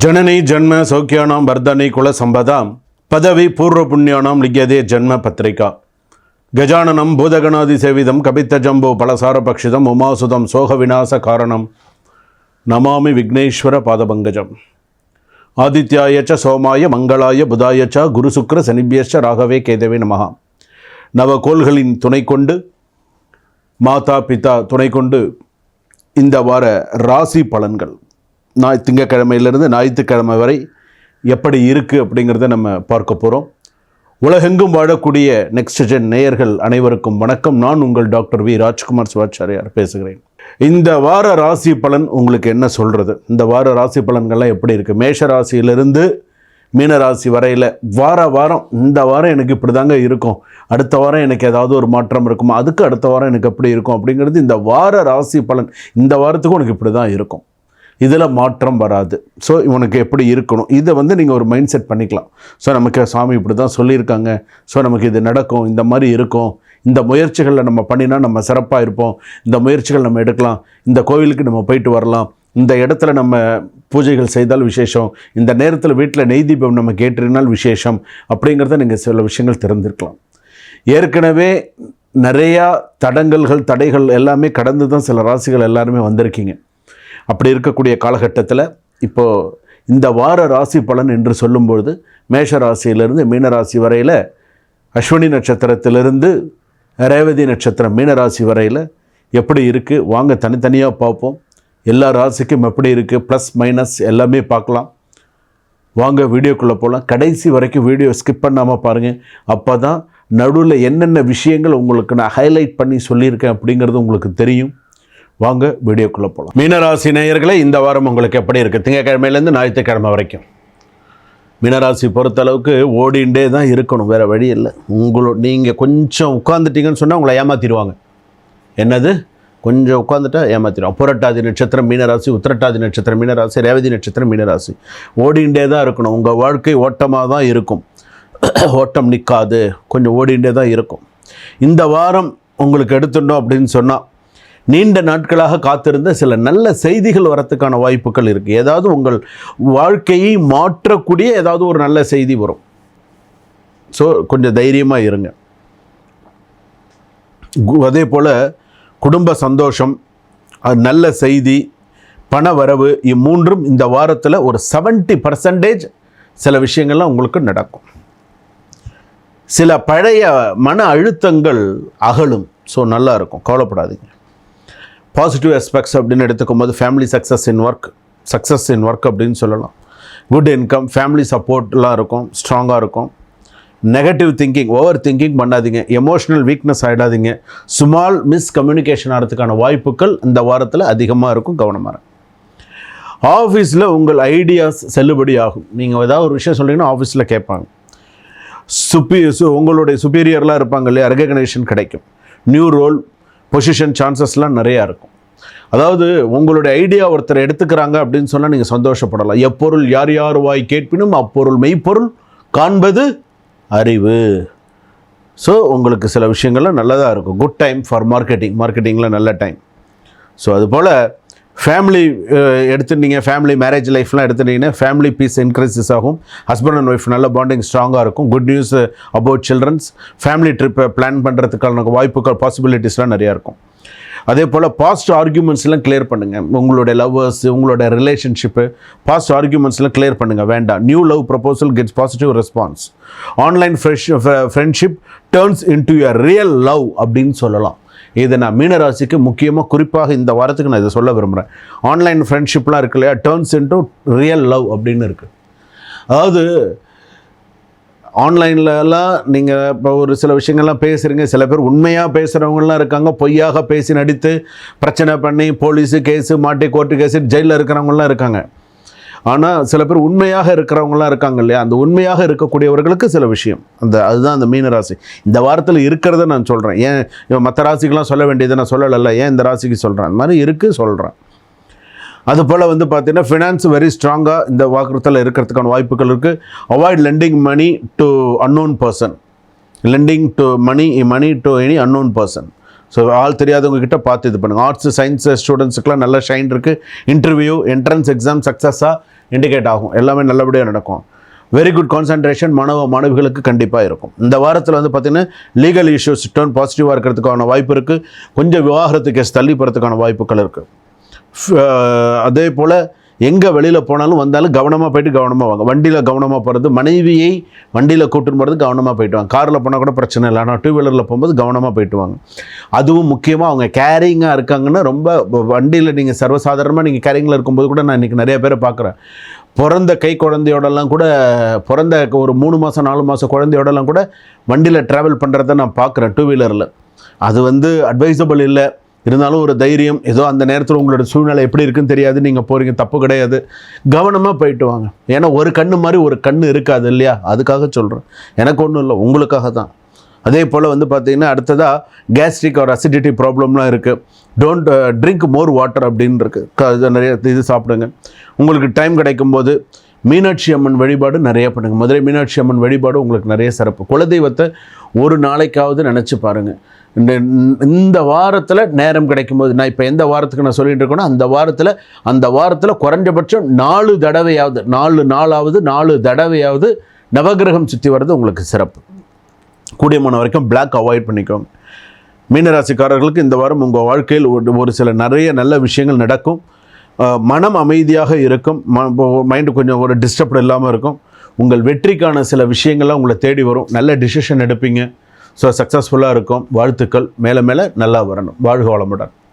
ஜனனி ஜன்ம சௌக்கியானாம் வர்தனை குல சம்பதாம் பதவி பூர்வ புண்ணியானாம் லிங்கியதே ஜன்ம பத்திரிகா. கஜானனம் பூதகணாதி சேவிதம் கபித்த ஜம்போ பலசார பக்ஷிதம் உமாசுதம் சோக விநாச காரணம். நமாமி விக்னேஸ்வர பாதபங்கஜம். ஆதித்யாயச்ச சோமாய மங்களாய புதாயச்ச குருசுக்ர சனிபியச்ச ராகவே கேதவே நமகா நவகோள்களின் துணை கொண்டு மாதா பிதா துணை கொண்டு இந்த வார ராசி பலன்கள். நாய் திங்கக்கிழமையிலிருந்து ஞாயிற்றுக்கிழமை வரை எப்படி இருக்குது அப்படிங்கிறத நம்ம பார்க்க போகிறோம் உலகெங்கும் வாழக்கூடிய நெக்ஸ்ட் ஜென் நேயர்கள் அனைவருக்கும் வணக்கம். நான் உங்கள் டாக்டர் வி. ராஜ்குமார் சிவாச்சாரியார் பேசுகிறேன். இந்த வார ராசி பலன் உங்களுக்கு என்ன சொல்கிறது இந்த வார ராசி பலன்கள்லாம் எப்படி இருக்குது மேஷ ராசியிலிருந்து மீன ராசி வரையில் வார வாரம் இந்த வாரம் எனக்கு இப்படி தாங்க இருக்கும். அடுத்த வாரம் எனக்கு ஏதாவது ஒரு மாற்றம் இருக்குமா? அதுக்கு அடுத்த வாரம் எனக்கு எப்படி இருக்கும் அப்படிங்கிறது இந்த வார ராசி பலன் இந்த வாரத்துக்கும் உனக்கு இப்படி தான் இருக்கும். இதில் மாற்றம் வராது. ஸோ இவனுக்கு எப்படி இருக்கணும்? இதை வந்து நீங்கள் ஒரு மைண்ட் செட் பண்ணிக்கலாம். ஸோ நமக்கு சாமி இப்படி தான் சொல்லியிருக்காங்க. ஸோ நமக்கு இது நடக்கும். இந்த மாதிரி இருக்கும். இந்த முயற்சிகளில் நம்ம பண்ணினா நம்ம சிறப்பாக இருப்போம். இந்த முயற்சிகள் நம்ம எடுக்கலாம். இந்த கோவிலுக்கு நம்ம போயிட்டு வரலாம். இந்த இடத்துல நம்ம பூஜைகள் செய்தால் விசேஷம். இந்த நேரத்தில் வீட்டில் நெய் தீபம் நம்ம கேட்டிருந்தால் விசேஷம். அப்படிங்கிறத நீங்கள் சில விஷயங்கள் தெரிஞ்சிருக்கலாம் ஏற்கனவே நிறையா தடங்கல்கள் தடைகள் எல்லாமே கடந்து தான் சில ராசிகள் எல்லாருமே வந்திருக்கீங்க. அப்படி இருக்கக்கூடிய காலகட்டத்தில் இப்போது இந்த வார ராசி பலன் என்று சொல்லும்பொழுது மேஷ ராசியிலிருந்து மீன ராசி வரையில் அஸ்வினி நட்சத்திரத்திலிருந்து ரேவதி நட்சத்திரம் மீன ராசி வரையில் எப்படி இருக்குது வாங்க தனித்தனியாக பார்ப்போம். எல்லா ராசிக்கும் எப்படி இருக்குது ப்ளஸ் மைனஸ் எல்லாமே பார்க்கலாம். வாங்க வீடியோக்குள்ளே போகலாம் கடைசி வரைக்கும் வீடியோ ஸ்கிப் பண்ணாமல் பாருங்கள் அப்போ தான் நடுவில் என்னென்ன விஷயங்கள் உங்களுக்கு நான் ஹைலைட் பண்ணி சொல்லியிருக்கேன் அப்படிங்கிறது உங்களுக்கு தெரியும். வாங்க வீடியோக்குள்ளே போகலாம் மீனராசி நேயர்களே இந்த வாரம் உங்களுக்கு எப்படி இருக்குது திங்கக்கிழமையிலேருந்து ஞாயிற்றுக்கிழமை வரைக்கும். மீனராசி பொறுத்தளவுக்கு ஓடிண்டே தான் இருக்கணும் வேறு வழி இல்லை. உங்களோட நீங்கள் கொஞ்சம் உட்காந்துட்டீங்கன்னு சொன்னால் உங்களை ஏமாற்றிடுவாங்க என்னது? கொஞ்சம் உட்காந்துட்டா ஏமாத்திடும் புரட்டாதி நட்சத்திரம் மீனராசி உத்திரட்டாதி நட்சத்திரம் மீனராசி ரேவதி நட்சத்திரம் மீனராசி. ஓடிண்டே தான் இருக்கணும். உங்கள் வாழ்க்கை ஓட்டமாக தான் இருக்கும். ஓட்டம் நிற்காது கொஞ்சம் ஓடிண்டே தான் இருக்கும். இந்த வாரம் உங்களுக்கு எடுத்துட்டோம் அப்படின்னு சொன்னால் நீண்ட நாட்களாக காத்திருந்த சில நல்ல செய்திகள் வரத்துக்கான வாய்ப்புகள் இருக்குது ஏதாவது உங்கள் வாழ்க்கையை மாற்றக்கூடிய ஏதாவது ஒரு நல்ல செய்தி வரும். ஸோ கொஞ்சம் தைரியமாக இருங்க. கு- அதே போல் குடும்ப சந்தோஷம் நல்ல செய்தி பண வரவு இம்மூன்றும் இந்த வாரத்தில் ஒரு 70% பர்சன்டேஜ் சில விஷயங்கள்லாம் உங்களுக்கு நடக்கும். சில பழைய மன அழுத்தங்கள் அகலும். ஸோ நல்லா இருக்கும். கவலைப்படாதீங்க. பாசிட்டிவ் aspects அப்படின்னு எடுத்துக்கும் போது family success in work success in work அப்படின்னு சொல்லலாம். குட் இன்கம் ஃபேமிலி சப்போர்ட்லாம் இருக்கும் ஸ்ட்ராங்காக இருக்கும். நெகட்டிவ் திங்கிங் ஓவர் திங்கிங் பண்ணாதீங்க. எமோஷனல் வீக்னஸ் ஆகிடாதீங்க ஸ்மால் மிஸ் கம்யூனிகேஷன் ஆகிறதுக்கான வாய்ப்புகள் இந்த வாரத்தில் அதிகமாக இருக்கும் கவனமாக ஆஃபீஸில் உங்கள் ஐடியாஸ் செல்லுபடி ஆகும் நீங்கள் ஏதாவது ஒரு விஷயம் சொல்லிங்கன்னா ஆஃபீஸில் கேட்பாங்க. சுப்பி சு உங்களுடைய சுப்பீரியர்லாம் இருப்பாங்க இல்லையா? ரெகக்னேஷன் கிடைக்கும். நியூ ரோல் பொசிஷன் சான்சஸ்லாம் நிறையா இருக்கும். அதாவது உங்களுடைய ஐடியா ஒருத்தர் எடுத்துக்கிறாங்க அப்படின்னு சொன்னால் நீங்கள் சந்தோஷப்படலாம். எப்பொருள் யார் யார் வாய் கேட்பினும் அப்பொருள் மெய்ப்பொருள் காண்பது அறிவு. ஸோ உங்களுக்கு சில விஷயங்கள்லாம் நல்லதாக இருக்கும். குட் டைம் ஃபார் மார்க்கெட்டிங் மார்க்கெட்டிங்கில் நல்ல டைம் ஸோ அதுபோல் ஃபேமிலி uh, எடுத்துட்டீங்க. ஃபேமிலி மேரேஜ் லைஃப்லாம் எடுத்துட்டிங்கன்னா ஃபேமிலி பீஸ் இன்க்ரீசஸ் ஆகும். ஹஸ்பண்ட் அண்ட் ஒய்ஃப் நல்ல பாண்டிங் ஸ்ட்ராங்காக இருக்கும். Good news about childrens family ட்ரிப்பை plan பண்ணுறதுக்கான வாய்ப்புகள் பாசிபிலிட்டிஸ்லாம் நிறையா இருக்கும். அதே போல் பாஸ்ட் ஆர்கியூமெண்ட்ஸ்லாம் கிளியர் பண்ணுங்கள் உங்களுடைய லவ்வர்ஸ் உங்களோட ரிலேஷன்ஷிப்பு பாஸ்ட் ஆர்கியூமெண்ட்ஸ்லாம் கிளியர் பண்ணுங்கள் வேண்டாம். New love proposal gets positive response online fresh friendship turns into your real love அப்படின்னு சொல்லலாம். இதை நான் மீனராசிக்கு முக்கியமாக குறிப்பாக இந்த வாரத்துக்கு நான் இதை சொல்ல விரும்புகிறேன் ஆன்லைன் ஃப்ரெண்ட்ஷிப்லாம் இருக்கு இல்லையா? டேர்ன்ஸ் இன்டு ரியல் லவ் அப்படின்னு இருக்குது அதாவது ஆன்லைன்லலாம் நீங்கள் இப்போ ஒரு சில விஷயங்கள்லாம் பேசுகிறீங்க சில பேர் உண்மையாக பேசுகிறவங்களாம் இருக்காங்க. பொய்யாக பேசி நடித்து பிரச்சனை பண்ணி போலீஸு கேஸு மாட்டி கோர்ட்டு கேஸு ஜெயிலில் இருக்கிறவங்களாம் இருக்காங்க. ஆனால் சில பேர் உண்மையாக இருக்கிறவங்களாம் இருக்காங்க இல்லையா? அந்த உண்மையாக இருக்கக்கூடியவர்களுக்கு சில விஷயம். அந்த அதுதான் அந்த மீன ராசி. இந்த வாரத்தில் இருக்கிறத நான் சொல்கிறேன் ஏன் இவன் மற்ற ராசிக்கெலாம் சொல்ல வேண்டியதை நான் சொல்லலைல்ல. ஏன் இந்த ராசிக்கு சொல்கிறேன் அந்த மாதிரி இருக்குது சொல்கிறேன் அதுபோல் வந்து பார்த்தீங்கன்னா ஃபினான்ஸ் வெரி ஸ்ட்ராங்காக இந்த வாக்குறுத்தில் இருக்கிறதுக்கான வாய்ப்புகள் இருக்குது avoid lending money to unknown person lending to money money to any unknown person so ஆள் தெரியாதவங்க கிட்ட பார்த்து இது பண்ணுங்கள் ஆர்ட்ஸ் சயின்ஸ் ஸ்டூடெண்ட்ஸுக்கெலாம் நல்ல ஷைன் இருக்குது இன்டர்வியூ என்ட்ரன்ஸ் எக்ஸாம் சக்ஸஸாக இண்டிகேட் ஆகும். எல்லாமே நல்லபடியாக நடக்கும். வெரி குட் கான்சன்ட்ரேஷன் மாணவ மாணவிகளுக்கு கண்டிப்பாக இருக்கும். இந்த வாரத்தில் வந்து பார்த்திங்கன்னா லீகல் இஷ்யூஸ் டர்ன் பாசிட்டிவாக இருக்கிறதுக்கான வாய்ப்பு இருக்குது கொஞ்சம் விவாகரத்து கேஸ் தள்ளி போகிறதுக்கான வாய்ப்புகள் இருக்குது அதே போல் எங்கே வெளியில் போனாலும் வந்தாலும் கவனமாக போயிட்டு கவனமாக வாங்க. வண்டியில் கவனமாக போகிறது மனைவியை வண்டியில் கூட்டின்னு போகிறது கவனமாக போயிட்டு வாங்க. காரில் போனால் கூட பிரச்சனை இல்லை. ஆனால் டூ வீலரில் போகும்போது கவனமாக போயிட்டு வாங்க. அதுவும் முக்கியமாக அவங்க கேரிங்காக இருக்காங்கன்னா ரொம்ப வண்டியில் நீங்கள் சர்வசாதாரணமாக நீங்கள் கேரிங்கில் இருக்கும்போது கூட நான் இன்றைக்கி நிறைய பேரை பார்க்குறேன். பிறந்த கை குழந்தையோடலாம் கூட பிறந்த ஒரு மூணு மாதம் நாலு மாதம் குழந்தையோடலாம் கூட வண்டியில் ட்ராவல் பண்ணுறத நான் பார்க்குறேன் டூ வீலரில் அது வந்து அட்வைசபிள் இல்லை. இருந்தாலும் ஒரு தைரியம் ஏதோ அந்த நேரத்தில் உங்களோட சூழ்நிலை எப்படி இருக்குன்னு தெரியாது. நீங்கள் போகிறீங்க தப்பு கிடையாது. கவனமாக போயிட்டு வாங்க. ஏன்னா ஒரு கண்ணு மாதிரி ஒரு கண்ணு இருக்காது இல்லையா? அதுக்காக சொல்கிறேன் எனக்கு ஒன்றும் இல்லை உங்களுக்காக தான். அதே போல் வந்து பார்த்தீங்கன்னா அடுத்ததாக கேஸ்ட்ரிக் ஒரு அசிடிட்டி ப்ராப்ளம்லாம் இருக்குது don't drink uh, more water அப்படின்னு இருக்குது இது நிறைய இது சாப்பிடுங்க. உங்களுக்கு டைம் கிடைக்கும்போது மீனாட்சி அம்மன் வழிபாடு நிறைய பண்ணுங்கள் மதுரை மீனாட்சி அம்மன் வழிபாடு உங்களுக்கு நிறைய சிறப்பு. குலதெய்வத்தை ஒரு நாளைக்காவது நினச்சி பாருங்கள் இந்த இந்த வாரத்தில் நேரம் கிடைக்கும்போது நான் இப்போ எந்த வாரத்துக்கு நான் சொல்லிகிட்டு இருக்கேனோ அந்த வாரத்தில் அந்த வாரத்தில் குறைஞ்சபட்சம் நாலு தடவையாவது நாலு நாளாவது நாலு தடவையாவது நவகிரகம் சுற்றி வர்றது உங்களுக்கு சிறப்பு. கூடியமான வரைக்கும் பிளாக் அவாய்ட் பண்ணிக்கோங்க. மீனராசிக்காரர்களுக்கு இந்த வாரம் உங்கள் வாழ்க்கையில் ஒரு ஒரு சில நிறைய நல்ல விஷயங்கள் நடக்கும். மனம் அமைதியாக இருக்கும். மைண்டு கொஞ்சம் ஒரு டிஸ்டர்ப்டு இல்லாமல் இருக்கும். உங்கள் வெற்றிக்கான சில விஷயங்கள்லாம் உங்களை தேடி வரும். நல்ல டிசிஷன் எடுப்பீங்க. ஸோ சக்ஸஸ்ஃபுல்லாக இருக்கும். வாழ்த்துக்கள். மேலே மேலே நல்லா வரணும். வாழ்க வளமுடன்.